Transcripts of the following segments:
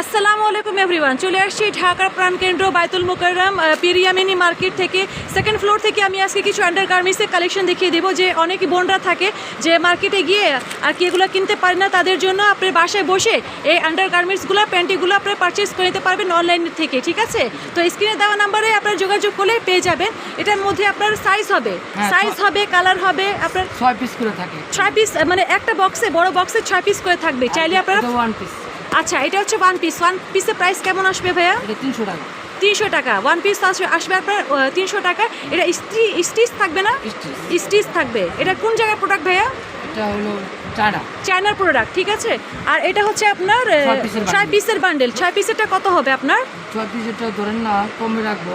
আসসালামু আলাইকুম এভরিওয়ান চলে আসছি ঢাকার প্রাণকেন্দ্র বাইতুল মোকাররম পিরিয়ামিনি মার্কেট থেকে। সেকেন্ড ফ্লোর থেকে আমি আজকে কিছু আন্ডার গার্মেন্টসের কালেকশন দেখিয়ে দেবো যে অনেক বোনরা থাকে যে মার্কেটে গিয়ে আর কি এগুলো কিনতে পারে না তাদের জন্য আপনার বাসায় বসে এই আন্ডার গার্মেন্টসগুলো প্যান্টিগুলো আপনার পারচেস করে নিতে পারবেন অনলাইন থেকে ঠিক আছে? তো স্ক্রিনে দেওয়া নাম্বারে আপনার যোগাযোগ করলে পেয়ে যাবেন। এটার মধ্যে আপনার সাইজ হবে। হ্যাঁ, সাইজ হবে কালার হবে আপনার ছয় পিস করে থাকে। ছয় পিস মানে একটা বক্সে বড় বক্সে ছয় পিস করে থাকবে। চাইলে আপনারা ওয়ান পিস আচ্ছা এটা হচ্ছে ওয়ান পিস ওয়ান পিসের প্রাইস কেমন আসবে ভাইয়া? এটা তিনশো টাকা। তিনশো টাকা। ওয়ান পিস আসবে আসবে আপনার তিনশো টাকা এটা স্টিচ থাকবে না। স্টিচ থাকবে। এটা কোন জায়গার প্রোডাক্ট ভাইয়া? এটা হলো চায়নার প্রোডাক্ট ঠিক আছে? আর এটা হচ্ছে আপনার ছয়। পিসের বান্ডেল ছয় পিসেরটা কত হবে আপনার? ছয় পিস এটা ধরেন না কমে রাখব।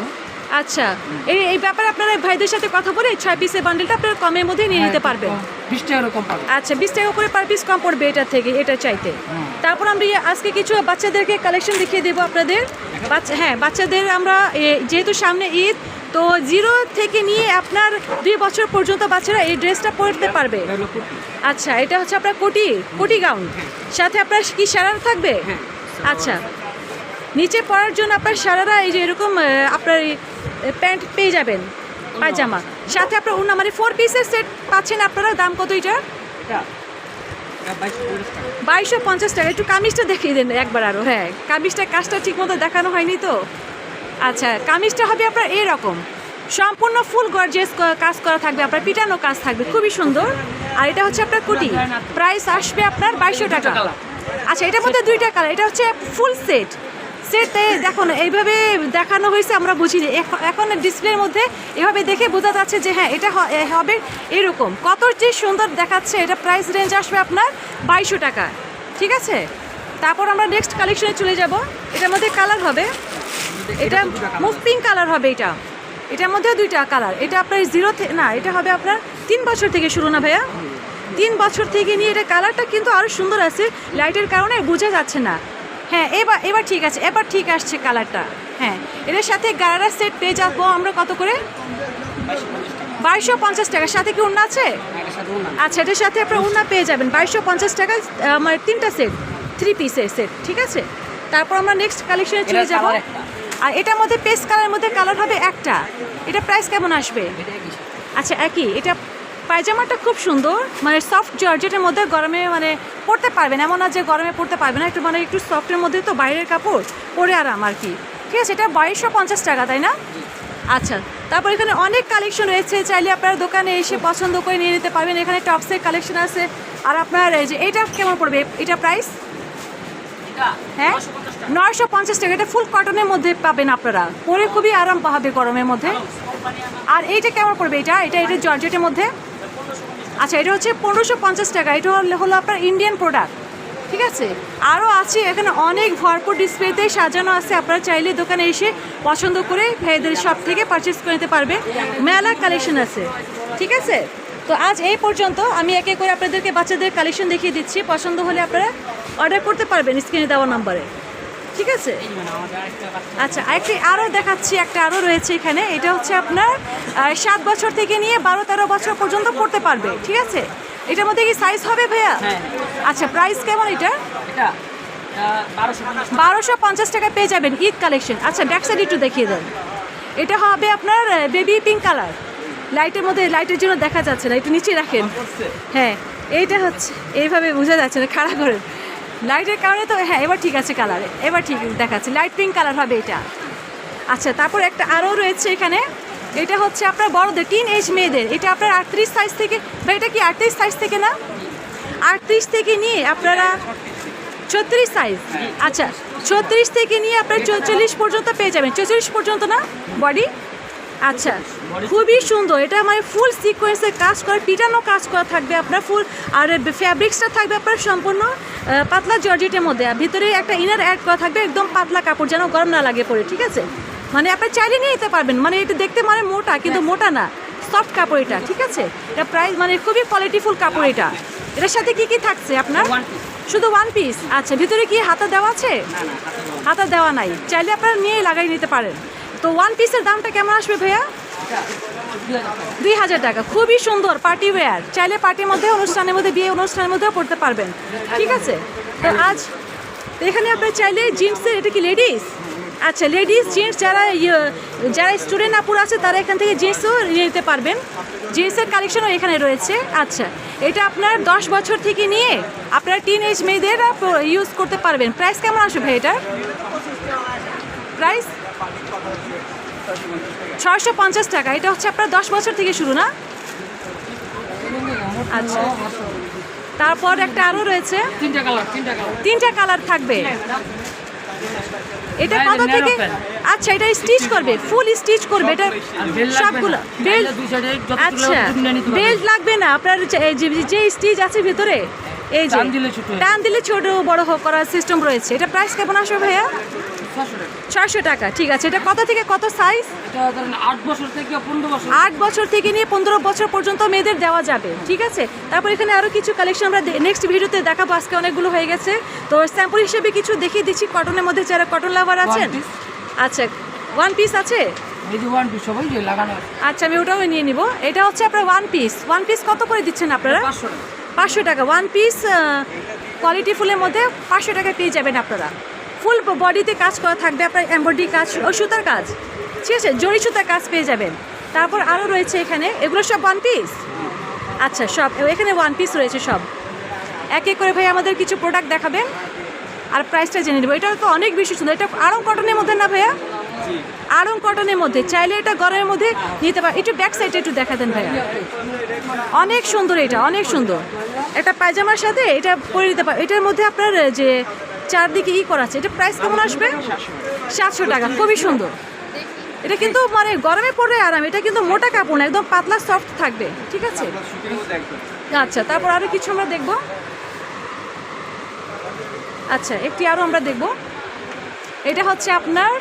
আচ্ছা। এই এই ব্যাপারে আপনারা ভাইদের সাথে কথা বলে ছয় পিসের বান্ডেলটা আপনারা কমের মধ্যে নিয়ে হ্যাঁ, নিতে পারবেন। বিশ টাকা কম আচ্ছা বিশ টাকা করে পার পিস কম পড়বে এটা থেকে এটা চাইতে। হুম। তারপর আমরা আজকে কিছু বাচ্চাদেরকে কালেকশন দেখিয়ে দেবো আপনাদের। বাচ্চা হ্যাঁ বাচ্চাদের আমরা যেহেতু সামনে ঈদ তো জিরো থেকে নিয়ে আপনার দুই বছর পর্যন্ত বাচ্চারা এই ড্রেসটা পরতে পারবে। আচ্ছা এটা হচ্ছে আপনার কোটি কোটি গাউন। সাথে আপনার কি সারারা থাকবে? হ্যাঁ। আচ্ছা নিচে পরার জন্য আপনার সারারা এই যে এরকম আপনার প্যান্ট পেয়ে যাবেন পায়জামা। সাথে আপনার উন্না মানে ফোর পিসের সেট পাচ্ছেন আপনারা দাম কত এটা বাইশশো পঞ্চাশ টাকা। একটু কামিজটা দেখিয়ে দেন একবার আরও হ্যাঁ কামিজটা কাজটা ঠিক মতো দেখানো হয়নি তো। আচ্ছা কামিজটা হবে আপনার এরকম। সম্পূর্ণ ফুল গর্জেস কাজ করা থাকবে আপনার পিটানো কাজ থাকবে খুবই সুন্দর। আর এটা হচ্ছে আপনার কুটি। প্রাইস আসবে আপনার বাইশশো টাকা। আচ্ছা এটার মধ্যে দুইটা কালার এটা হচ্ছে ফুল সেট সেটে, দেখো না, এইভাবে দেখানো হয়েছে, আমরা বুঝিনি। এখ- এখন ডিসপ্লের মধ্যে এভাবে দেখে বোঝা যাচ্ছে যে হ্যাঁ এটা হবে এরকম। কত যে সুন্দর দেখাচ্ছে, এটা প্রাইস রেঞ্জ আসবে আপনার বাইশশো টাকা। ঠিক আছে? তারপর আমরা নেক্সট কালেকশনে চলে যাব। এটার মধ্যে কালার হবে। এটা পিঙ্ক কালার হবে এটা। এটার মধ্যেও দুইটা কালার এটা আপনার জিরো না, এটা হবে আপনার তিন বছর থেকে শুরু না ভাইয়া? তিন বছর থেকে নিয়ে এটা কালারটা কিন্তু আরও সুন্দর আছে। লাইটের কারণে বোঝা যাচ্ছে না। হ্যাঁ এবার এবার ঠিক আছে এবার ঠিক আসছে কালারটা হ্যাঁ এটার সাথে গারারা সেট পেয়ে যাব আমরা কত করে? বাইশশো পঞ্চাশ টাকার সাথে কি উন্না আছে? আচ্ছা এটার সাথে আপনার উন্না পেয়ে যাবেন। বাইশশো পঞ্চাশ টাকা আমার তিনটা সেট থ্রি পিসের সেট ঠিক আছে? তারপর আমরা নেক্সট কালেকশনে চলে যাব। আর এটার মধ্যে পেস্ট কালারের মধ্যে কালার হবে একটা। এটা প্রাইস কেমন আসবে। আচ্ছা একই। এটা পায়জামাটা খুব সুন্দর মানে সফট জর্জেটের মধ্যে গরমে মানে পরতে পারবেন এমন না যে গরমে পরতে পারবে না একটু মানে একটু সফটের মধ্যে তো বাইরের কাপড় পরে আরাম আর কি। ঠিক আছে এটা বাইশশো পঞ্চাশ টাকা তাই না? আচ্ছা তারপর এখানে অনেক কালেকশন রয়েছে চাইলে আপনারা দোকানে এসে পছন্দ করে নিয়ে নিতে পারবেন। এখানে টপসের কালেকশন আছে আর আপনার এই যে এইটা কেমন পড়বে? এটা প্রাইস হ্যাঁ। নয়শো পঞ্চাশ টাকা। এটা ফুল কটনের মধ্যে পাবেন আপনারা। পরে খুবই আরাম পাবে গরমের মধ্যে। আর এইটা কেমন পড়বে এটা? এটা এটা জর্জেটের মধ্যে? আচ্ছা এটা হচ্ছে পনেরোশো পঞ্চাশ টাকা। এটা হলো আপনার ইন্ডিয়ান প্রোডাক্ট ঠিক আছে? আরও আছে, এখানে অনেক ভরপুর ডিসপ্লেতে সাজানো আছে। আপনারা চাইলে দোকানে এসে পছন্দ করে ভাইদের শপ থেকে পারচেস করে নিতে পারবে। মেলা কালেকশন আছে, ঠিক আছে? তো আজ এই পর্যন্ত আমি একে করে আপনাদেরকে বাচ্চাদের কালেকশন দেখিয়ে দিচ্ছি। পছন্দ হলে আপনারা অর্ডার করতে পারবেন স্ক্রিনে দেওয়া নম্বরে ঠিক আছে? আচ্ছা আরেকটি আরও দেখাচ্ছি একটা আরও রয়েছে এখানে। এটা হচ্ছে আপনার সাত বছর থেকে নিয়ে বারো তেরো বছর পর্যন্ত পড়তে পারবে ঠিক আছে? এটার মধ্যে কি সাইজ হবে ভাইয়া? হ্যাঁ। আচ্ছা প্রাইস কেমন এটা? পঞ্চাশ বারোশো পঞ্চাশ টাকা পেয়ে যাবেন ঈদ কালেকশন আচ্ছা ব্যাক সাইড একটু দেখিয়ে দেন। এটা হবে আপনার বেবি পিঙ্ক কালার লাইটের মধ্যে লাইটের জন্য দেখা যাচ্ছে না একটু নিচে রাখেন। হ্যাঁ এইটা হচ্ছে এইভাবে বোঝা যাচ্ছে না খাড়া করে লাইটের কারণে তো হ্যাঁ এবার ঠিক আছে কালারে এবার ঠিক দেখাচ্ছে। লাইট পিঙ্ক কালার হবে এটা। আচ্ছা তারপর একটা আরও রয়েছে এখানে। এটা হচ্ছে আপনার বড়দের টিন এজ মেয়েদের। এটা আপনার আটত্রিশ সাইজ থেকে বা এটা কি আটত্রিশ সাইজ থেকে না? আটত্রিশ থেকে নিয়ে আপনারা ছত্রিশ সাইজ আচ্ছা ছত্রিশ থেকে নিয়ে আপনার চৌচল্লিশ পর্যন্ত পেয়ে যাবেন। চৌচল্লিশ পর্যন্ত না? বডি আচ্ছা খুবই সুন্দর। এটা মানে ফুল সিকোয়েন্সের কাজ করে পিটানো কাজ করা থাকবে আপনার ফুল আর ফ্যাব্রিক্সটা থাকবে আপনার সম্পূর্ণ পাতলা জর্জেটের মধ্যে। আর ভিতরে একটা ইনার অ্যাড করা থাকবে একদম পাতলা কাপড় যেন গরম না লাগে পরে ঠিক আছে? মানে আপনার চাইলে নিয়ে যেতে পারবেন। মানে এটা দেখতে মানে মোটা কিন্তু মোটা না। সফট কাপড় এটা ঠিক আছে? এটা প্রাইস মানে খুবই কোয়ালিটিফুল কাপড় এটা। এটার সাথে কি কি থাকছে আপনার? শুধু ওয়ান পিস আচ্ছা ভিতরে কি হাতা দেওয়া আছে। হাতা দেওয়া নাই। চাইলে আপনারা নিয়ে লাগাই নিতে পারেন। তো ওয়ান পিসের দামটা কেমন আসবে ভাইয়া? দুই হাজার টাকা। খুবই সুন্দর পার্টি ওয়্যার চাইলে পার্টির মধ্যে অনুষ্ঠানের মধ্যে বিয়ে অনুষ্ঠানের মধ্যেও পড়তে পারবেন। ঠিক আছে? তো আজ এখানে আপনার চাইলে জিন্সের এটা কি লেডিস আচ্ছা লেডিস জিন্স যারা ইয়ে, যারা স্টুডেন্ট আপুর আছে তারা এখান থেকে জিন্সও নিতে পারবেন। জিন্সের কালেকশনও এখানে রয়েছে। আচ্ছা এটা আপনার দশ বছর থেকে নিয়ে আপনার টিন এজ মেয়েদের ইউজ করতে পারবেন। প্রাইস কেমন আসবে এটার? প্রাইস ছয়শো পঞ্চাশ টাকা। এটা হচ্ছে আপনার দশ বছর থেকে শুরু না? আচ্ছা। তারপর একটা আরও রয়েছে। তিনটা কালার তিনটা কালার। তিনটা কালার থাকবে। এটা কত থেকে? আচ্ছা এটা স্টিচ করবে ফুল স্টিচ করবে এটা সবগুলো বেল্ট বেল দুই সাইডে যতগুলো আচ্ছা। বেল্ট লাগবে না। আপনার যে- এই যে যে স্টিচ আছে ভিতরে এই যে টান দিলে ছোট হয়ে বড় হোক করার সিস্টেম রয়েছে। এটা প্রাইস কেমন আসবে ভাইয়া। ছয়শো টাকা। ঠিক আছে। এটা কত থেকে কত সাইজ আট বছর থেকে পনেরো বছর। আট বছর থেকে নিয়ে পনেরো বছর পর্যন্ত মেয়েদের দেওয়া যাবে ঠিক আছে? তারপর এখানে আরও কিছু কালেকশন আমরা নেক্সট ভিডিওতে দেখাবো। আজকে অনেকগুলো হয়ে গেছে। তো স্যাম্পল হিসেবে কিছু দেখিয়ে দিচ্ছি। কটনের মধ্যে যারা কটন লাভার আছেন আচ্ছা ওয়ান পিস আছে? আচ্ছা আমি ওটাও নিয়ে নিব। এটা হচ্ছে আপনার ওয়ান পিস ওয়ান পিস কত করে দিচ্ছেন আপনারা? পাঁচশো টাকা। ওয়ান পিস কোয়ালিটি ফুলের মধ্যে পাঁচশো টাকা পেয়ে যাবেন আপনারা। ফুল বডিতে কাজ করা থাকবে, আপনার এমব্রয়ডারি কাজ, ও সুতার কাজ। ঠিক আছে, জরি সুতার কাজ পেয়ে যাবেন। তারপর আরও রয়েছে এখানে, এগুলো সব ওয়ান পিস আচ্ছা সব এখানে ওয়ান পিস রয়েছে সব। এক এক করে ভাই আমাদের কিছু প্রোডাক্ট দেখাবেন, আর প্রাইসটা জেনে নেব। এটা তো অনেক বেশি সুন্দর, এটা আরং কটনের মধ্যে না ভাইয়া? আরং কটনের মধ্যে, চাইলে এটা গরমের মধ্যে নিতে পারে একটু ব্যাক সাইডে একটু দেখা দেন ভাইয়া। অনেক সুন্দর এটা, অনেক সুন্দর। একটা পায়জামার সাথে, এটা পরে নিতে পার এটার মধ্যে আপনার, যে চারদিকে ই করা আছে। এটা প্রাইস কেমন আসবে? সাতশো টাকা, খুবই সুন্দর। এটা কিন্তু মানে গরমে পড়লে আরাম, এটা কিন্তু মোটা কাপড় না, একদম পাতলা সফট থাকবে, ঠিক আছে? আচ্ছা তারপর আরও কিছু আমরা দেখব। আচ্ছা একটি আরও আমরা দেখব। এটা হচ্ছে আপনার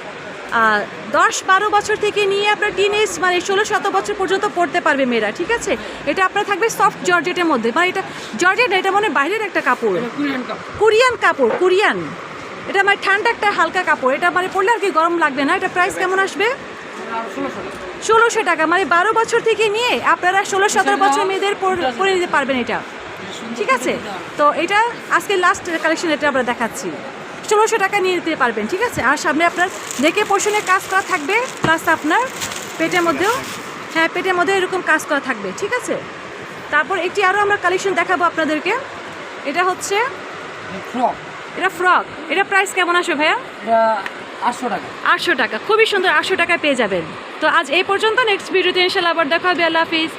দশ বারো বছর থেকে নিয়ে আপনার টিনেজ মানে ষোলো শত বছর পর্যন্ত পড়তে পারবে মেয়েরা ঠিক আছে? এটা আপনার থাকবে সফট জর্জেটের মধ্যে মানে এটা জর্জেট এটা মানে বাইরের একটা কাপড়। কুরিয়ান কাপড়। কোরিয়ান এটা মানে ঠান্ডা একটা হালকা কাপড় এটা মানে পরলে আর কি গরম লাগবে না এটা প্রাইস কেমন আসবে? ষোলোশো টাকা মানে বারো বছর থেকে নিয়ে আপনারা ষোলো সতেরো বছর মেয়েদের পর- পরে নিতে পারবেন এটা। ঠিক আছে? তো এটা আজকে লাস্ট কালেকশন এটা আমরা দেখাচ্ছি। ষোলোশো টাকা নিয়ে নিতে পারবেন ঠিক আছে? আর সামনে আপনার দেখে পোষণে কাজ করা থাকবে প্লাস আপনার পেটের মধ্যেও হ্যাঁ পেটের মধ্যে এরকম কাজ করা থাকবে ঠিক আছে? তারপর একটি আরও আমরা কালেকশন দেখাবো আপনাদেরকে। এটা হচ্ছে ফ্রক এটা ফ্রক এটা প্রাইস কেমন আসবে ভাইয়া? আটশো টাকা। আটশো টাকা। খুবই সুন্দর আটশো টাকায় পেয়ে যাবেন। তো আজ এই পর্যন্ত নেক্সট ভিডিওতে ইনশাল্লাহ আবার দেখা হবে। আল্লাহ হাফিজ।